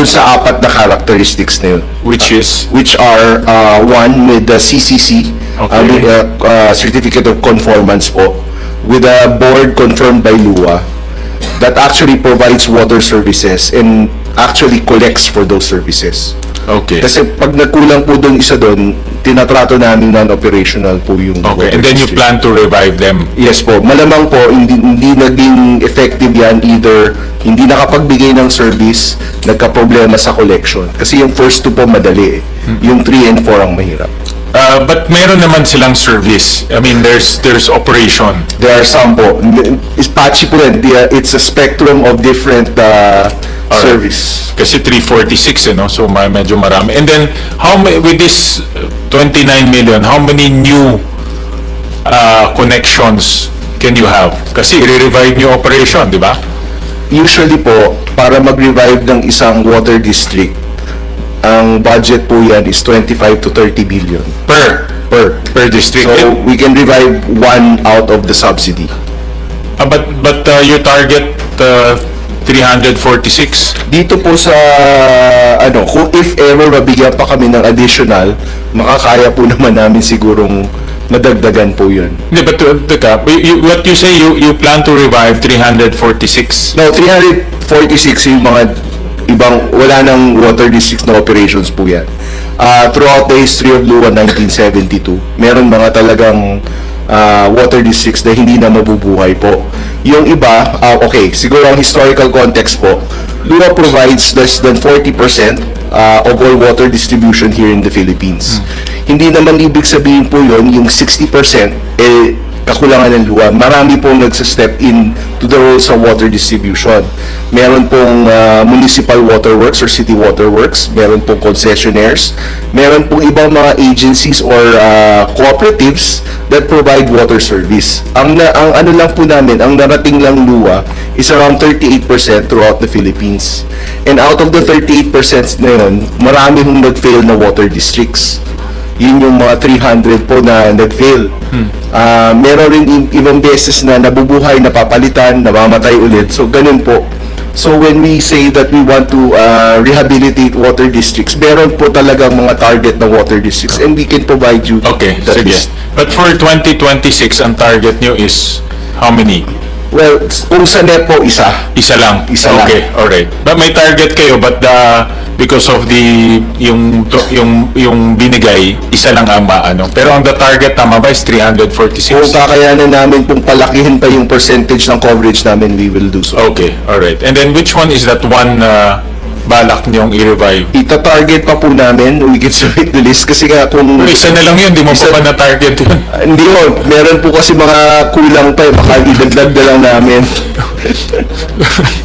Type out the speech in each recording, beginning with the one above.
dun sa apat na characteristics na yun. Which is, Which are, uh, one, with the CCC, uh, Okay. with, uh, uh, Certificate of Conformance po, with a board confirmed by LUA, that actually provides water services and actually collects for those services. Okay. Kasi pag nagkulang po doon isa doon, tinatrato namin non-operational po yung Okay, and then you plan to revive them. Yes po, malamang po hindi, hindi naging effective yan either hindi nakapagbigay ng service, nagka-problema sa collection. Kasi yung first two po madali eh. Yung 3 and 4 ang mahirap. Uh, but meron naman silang service. I mean, there's there's operation. There are some po. It's patchy po rin. The, uh, It's a spectrum of different uh, Alright. service. Kasi 346, eh, no? So, ma- medyo marami. And then, how ma- with this uh, 29 million, how many new uh, connections can you have? Kasi i-revive niyo operation, di ba? Usually po, para mag-revive ng isang water district, ang budget po yan is 25 to 30 billion Per per. per district. So, we can revive one out of the subsidy. ah, but but uh, you target uh, 346. Dito po sa, ano, kung if ever mabigyan pa kami ng additional, makakaya po naman namin sigurong madagdagan po yun. Hindi, but uh, teka, you, you- what you say, you you plan to revive 346. Now, 346 yung mga ibang, wala nang water districts na operations po yan. Ah, throughout the history of Lua 1972, meron mga talagang ah, water districts na hindi na mabubuhay po. Yung iba, ah, okay, siguro ang historical context po, Lua provides less than 40% ah, of all water distribution here in the Philippines. Hindi naman ibig sabihin po yon yung 60% eh, kakulangan ng luwa. Marami pong nagsa-step in to the role sa water distribution. Meron pong uh, municipal waterworks or city waterworks, meron pong concessionaires, meron pong ibang mga agencies or uh, cooperatives that provide water service. Ang, na, ang ano lang po namin, ang narating lang luwa is around 38% throughout the Philippines. And out of the 38% na yun, marami hong nag-fail na water districts yun yung mga 300 po na nag-fail. Ah, meron rin ibang beses na nabubuhay, napapalitan, namamatay ulit. So, ganun po. So, when we say that we want to ah, rehabilitate water districts, meron po talagang mga target na water districts and we can provide you Okay, that sige. list. But for 2026, ang target nyo is how many? Well, kung sa NEPO, isa. Isa lang. Isa lang. okay, alright. But may target kayo, but the because of the yung yung yung binigay, isa lang ang maano. Pero ang the target tama ba is 346? Kung kakayanan namin kung palakihin pa yung percentage ng coverage namin, we will do so. Okay, alright. And then which one is that one uh, balak niyong i-revive? Ita-target pa po namin, we can submit the list kasi nga kung... Isa na lang yun, di mo pa ba na-target yun? Ah, Hindi mo, meron po kasi mga kulang pa eh, baka idagdag na lang namin.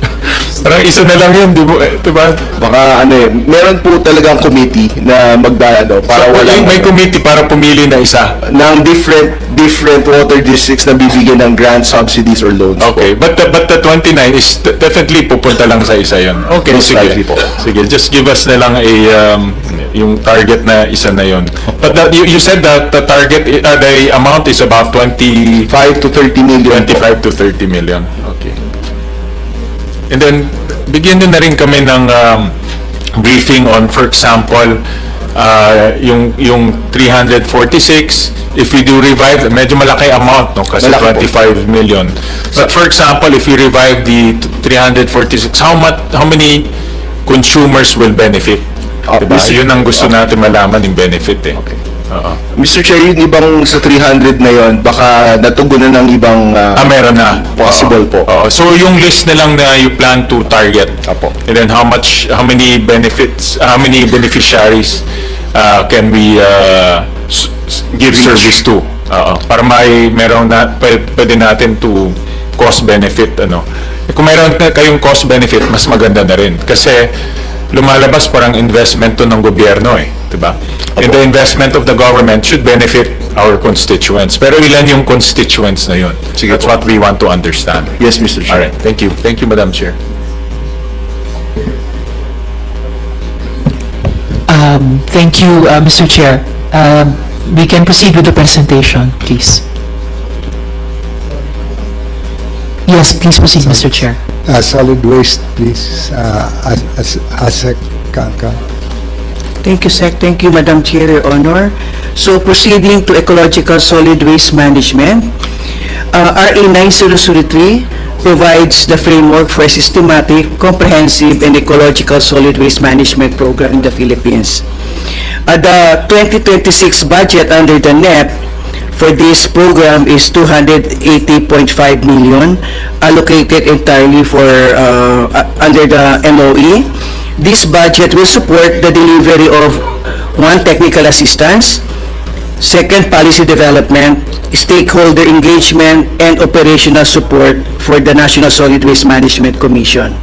Parang isa na lang yun, di eh, ba? Baka ano eh, meron po talagang committee na magdano para So, walang may committee para pumili na isa. ng different different water districts na bibigyan ng grant subsidies or loans. po. Okay, but the, but the 29 is definitely pupunta lang sa isa yun. Okay, Most sige. po. Sige, just give us na lang a um, yung target na isa na yun. But that, you, you said that the target, uh, the amount is about 20, 5 to 30 million. po. 25 to 30 million. Okay. And then, bigyan nyo na rin kami ng um, briefing on, for example, uh, yung, yung 346, if we do revive, medyo malaki amount, no? Kasi Malaki po. 25 million. But for example, if we revive the 346, how much, how many consumers will benefit? Ah, diba? Yun ang gusto natin malaman, yung benefit eh. Okay. Oo. Mr. Chair, yung ibang sa 300 na yon, baka natugunan ng ibang ah, Ah, meron na. Possible po. Oo. So, yung list na lang na you plan to target. Apo. And then how much, how many benefits, how many beneficiaries uh, can we uh, s- s- give service to? Oo. Para may meron na, pwede, pwede natin to cost benefit, ano. Eh, Kung meron na kayong cost benefit, mas maganda na rin. Kasi lumalabas parang investment to ng gobyerno eh. Diba? And the investment of the government should benefit our constituents. Pero ilan yung constituents na yun? Sige That's po. what we want to understand. Yes, Mr. Chair. Alright, thank you. Thank you, Madam Chair. Um, Thank you, uh, Mr. Chair. Um, We can proceed with the presentation, please. Yes, please proceed, Mr. Chair. Uh, solid waste, please, uh, as, as, ASEC Kanka. Thank you, Sec. Thank you, Madam Chair, Your Honor. So proceeding to ecological solid waste management, uh, RA 9003 provides the framework for a systematic, comprehensive, and ecological solid waste management program in the Philippines. Uh, the 2026 budget under the NEP for this program is 280.5 million allocated entirely for uh, uh, under the MOE. This budget will support the delivery of one technical assistance, second policy development, stakeholder engagement, and operational support for the National Solid Waste Management Commission.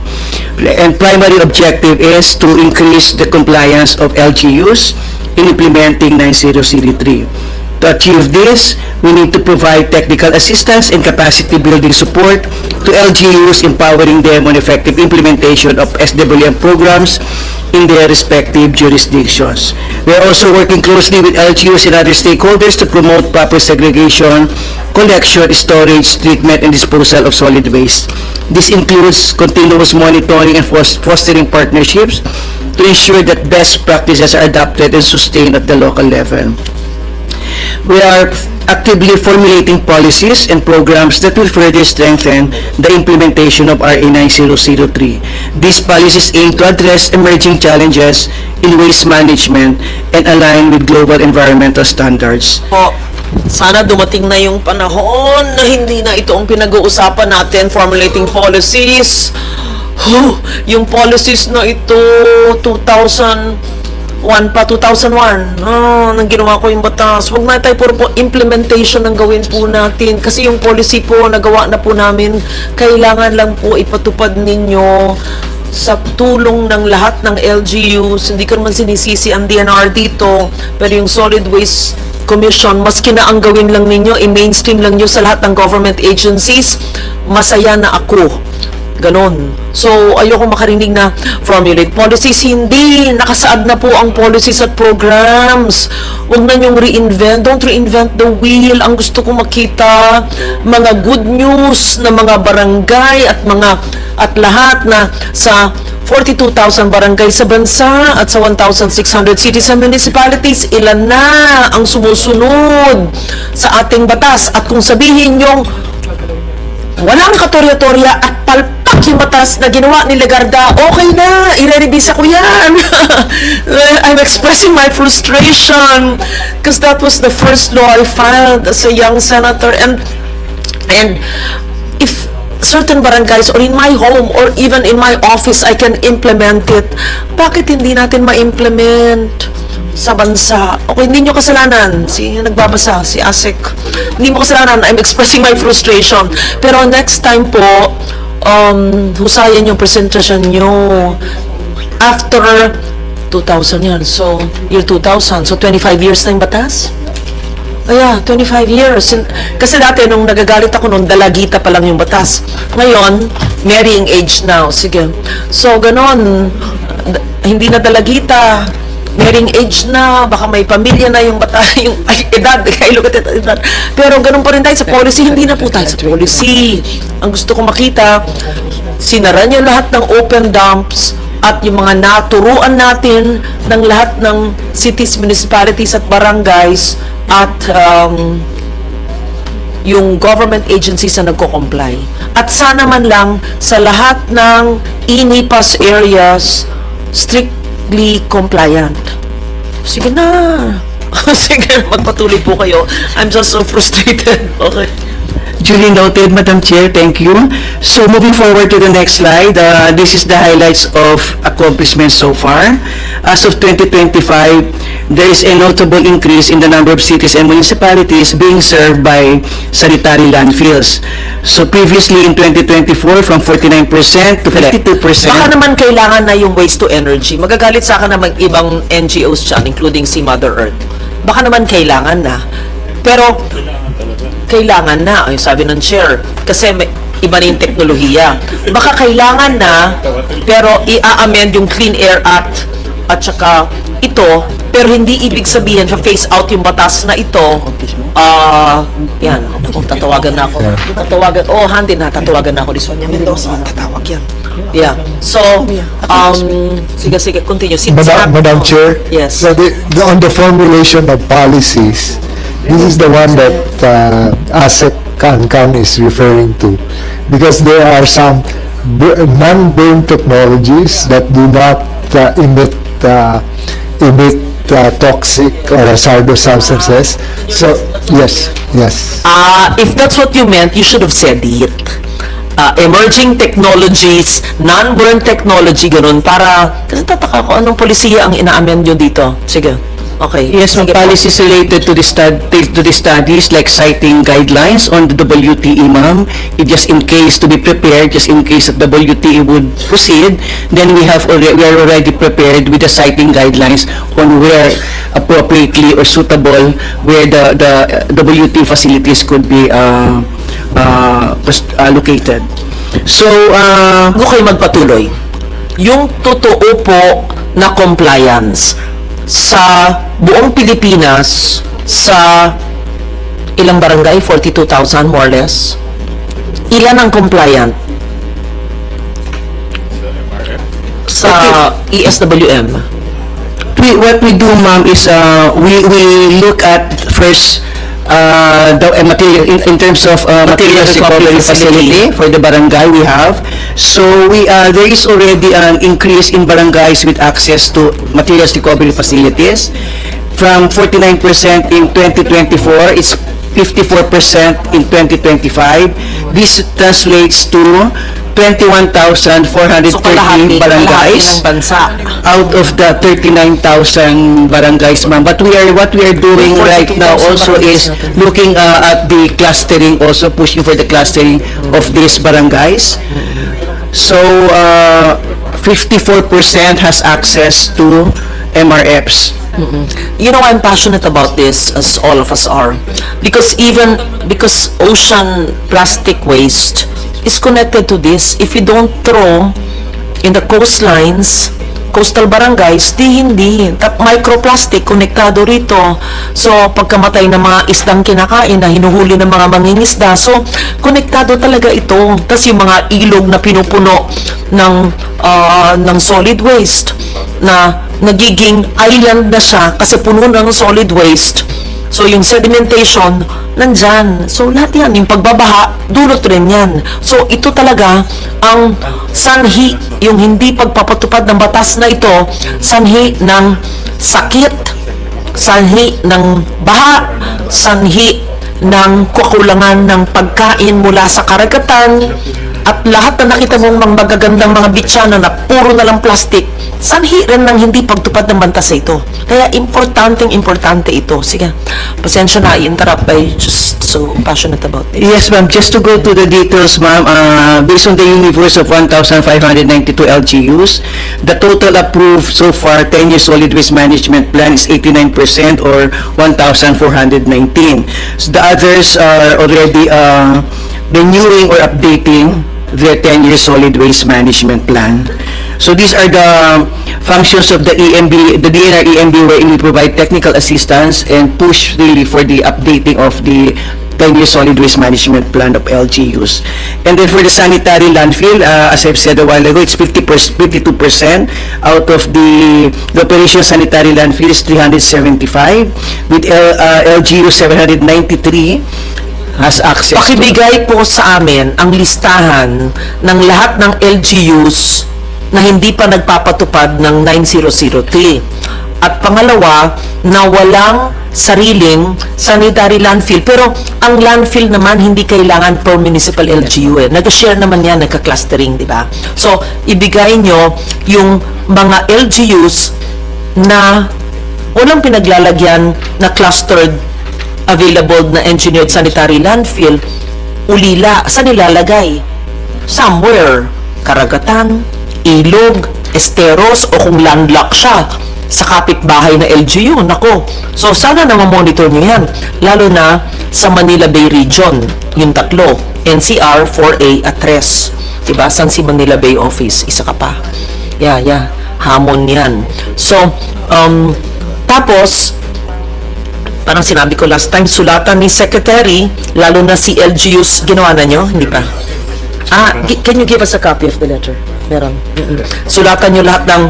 And primary objective is to increase the compliance of LGUs in implementing 9003. To achieve this, we need to provide technical assistance and capacity building support to LGUs, empowering them on effective implementation of SWM programs in their respective jurisdictions. We are also working closely with LGUs and other stakeholders to promote proper segregation, collection, storage, treatment, and disposal of solid waste. This includes continuous monitoring and fostering partnerships to ensure that best practices are adopted and sustained at the local level. We are actively formulating policies and programs that will further strengthen the implementation of RA 9003. These policies aim to address emerging challenges in waste management and align with global environmental standards. sana dumating na yung panahon na hindi na ito ang pinag-uusapan natin, formulating policies. Huh, yung policies na ito, 2001 pa, 2001, no, nang ginawa ko yung batas. Huwag na tayo puro po implementation ang gawin po natin. Kasi yung policy po, nagawa na po namin, kailangan lang po ipatupad ninyo sa tulong ng lahat ng LGUs, hindi ko naman sinisisi ang DNR dito, pero yung Solid Waste Commission, maski na ang gawin lang ninyo, i-mainstream lang nyo sa lahat ng government agencies, masaya na ako. Ganon. So, ayoko makarinig na formulate policies. Hindi. Nakasaad na po ang policies at programs. Huwag na niyong reinvent. Don't reinvent the wheel. Ang gusto ko makita, mga good news na mga barangay at mga at lahat na sa 42,000 barangay sa bansa at sa 1,600 cities and municipalities, ilan na ang sumusunod sa ating batas. At kung sabihin yung walang katorya-torya at palpak yung batas na ginawa ni Legarda, okay na, ire-revisa ko yan. I'm expressing my frustration because that was the first law I filed as a young senator and and if certain barangays or in my home or even in my office I can implement it, bakit hindi natin ma-implement? sa bansa. Okay, hindi nyo kasalanan. Si nagbabasa, si Asik. Hindi mo kasalanan. I'm expressing my frustration. Pero next time po, um, husayan yung presentation nyo. After 2000 yan. So, year 2000. So, 25 years na yung batas? Oh yeah, 25 years. Kasi dati nung nagagalit ako nung dalagita pa lang yung batas. Ngayon, marrying age now. Sige. So, ganon. Hindi na dalagita. Marrying age na, baka may pamilya na yung bata, yung ay, edad, kay look at it, edad. Pero ganun pa rin tayo sa policy, hindi na po tayo sa policy. Ang gusto ko makita, sinara niyo lahat ng open dumps at yung mga naturuan natin ng lahat ng cities, municipalities at barangays at um, yung government agencies na nagko-comply. At sana man lang sa lahat ng inipas areas, strictly compliant. Sige na. Sige, magpatuloy po kayo. I'm just so frustrated. Okay. Duly noted, Madam Chair, thank you. So moving forward to the next slide, uh, this is the highlights of accomplishments so far. As of 2025, there is a notable increase in the number of cities and municipalities being served by sanitary landfills. So previously in 2024, from 49% to 52%. Baka naman kailangan na yung waste to energy. Magagalit sa akin naman ibang NGOs dyan, including si Mother Earth. Baka naman kailangan na. Pero, kailangan na, ay sabi ng chair. Kasi may, iba na yung teknolohiya. Baka kailangan na, pero i-amend yung Clean Air Act at saka ito, pero hindi ibig sabihin sa face out yung batas na ito, ah, yan, naku, tatawagan na ako. Tatawagan, oh, handi na, tatawagan na ako ni Sonia Mendoza, tatawag yan. Yeah, so, um, sige, sige, continue. Si- Madam, Madam Chair? Yes. So the, the- on the formulation of policies, this is the one that uh, ASEC CANCAN is referring to. Because there are some non-burn technologies that do not uh, emit, uh, emit uh, toxic or hazardous substances. So, yes, yes. Ah, if that's what you meant, you should have said it. Ah, emerging technologies, non-burn technology, ganun, para, kasi tataka ko, anong polisiya ang ina-amend nyo dito? Sige. Okay. Yes, ma'am, policies related to the stud, to the studies like citing guidelines on the WTE, ma'am. It just in case to be prepared, just in case that WTE would proceed, then we have already, we are already prepared with the citing guidelines on where appropriately or suitable where the, the uh, WTE facilities could be, uh, uh, uh, located. So, uh, Bago kayo magpatuloy, yung totoo po na compliance sa buong Pilipinas, sa ilang barangay, 42,000 more or less, ilan ang compliant? Sa ESWM. we, what we do, ma'am, is uh, we we look at first uh, the uh, material in, in terms of uh, materials recovery facility for the barangay we have. So we uh, there is already an increase in barangays with access to materials recovery facilities from 49% in 2024. It's 54% in 2025. This translates to 21,413 So kalahati, kalahati barangays ng bansa. out of the 39,000 barangays, ma'am. But we are, what we are doing right now 42,000 also barangays is looking uh, at the clustering, also pushing for the clustering of these barangays. So, uh, 54% has access to MRFs. You know, I'm passionate about this, as all of us are. Because even, because ocean plastic waste is connected to this. If you don't throw in the coastlines, coastal barangays, di hindi. Tap microplastic, konektado rito. So, pagkamatay ng mga isdang kinakain na hinuhuli ng mga mangingisda. So, konektado talaga ito. Tapos yung mga ilog na pinupuno ng, ah, ng solid waste na nagiging island na siya kasi puno ng solid waste. So, yung sedimentation, nandyan. So, lahat yan, yung pagbabaha, dulot rin yan. So, ito talaga ang sanhi, yung hindi pagpapatupad ng batas na ito, sanhi ng sakit, sanhi ng baha, sanhi ng kakulangan ng pagkain mula sa karagatan, at lahat na nakita mong mga magagandang mga bitsana na puro na lang plastic, sanhi rin ng hindi pagtupad ng bantas na ito. Kaya importanteng importante ito. Sige, pasensya na, i-interrupt I just so passionate about it. Yes, ma'am. Just to go to the details, ma'am, uh, based on the universe of 1,592 LGUs, the total approved so far 10-year solid waste management plan is 89% or 1,419. So the others are already uh, renewing or updating their 10-year solid waste management plan. So these are the functions of the EMB, the DNR EMB wherein we provide technical assistance and push really for the updating of the 10-year solid waste management plan of LGUs. And then for the sanitary landfill, uh, as I've said a while ago, it's 50 52% out of the, the operation sanitary landfill is 375 with L, uh, LGU 793 has access. Pakibigay po sa amin ang listahan ng lahat ng LGUs na hindi pa nagpapatupad ng 9003. At pangalawa, na walang sariling sanitary landfill. Pero ang landfill naman hindi kailangan per municipal LGU eh. Nag-share naman yan, nagka-clustering, di ba? So, ibigay nyo yung mga LGUs na walang pinaglalagyan na clustered available na engineered sanitary landfill, ulila, saan nilalagay? Somewhere. Karagatan, ilog, esteros, o kung landlocked siya sa kapitbahay na LGU. Nako. So, sana na monitor nyo yan. Lalo na sa Manila Bay Region, yung tatlo. NCR, 4A at 3. Diba? San si Manila Bay Office? Isa ka pa. Yeah, yeah. Hamon yan. So, Um, tapos, parang sinabi ko last time, sulatan ni Secretary, lalo na si LGU's, ginawa na nyo? Hindi pa? Ah, can you give us a copy of the letter? Meron. Mm-mm. Sulatan nyo lahat ng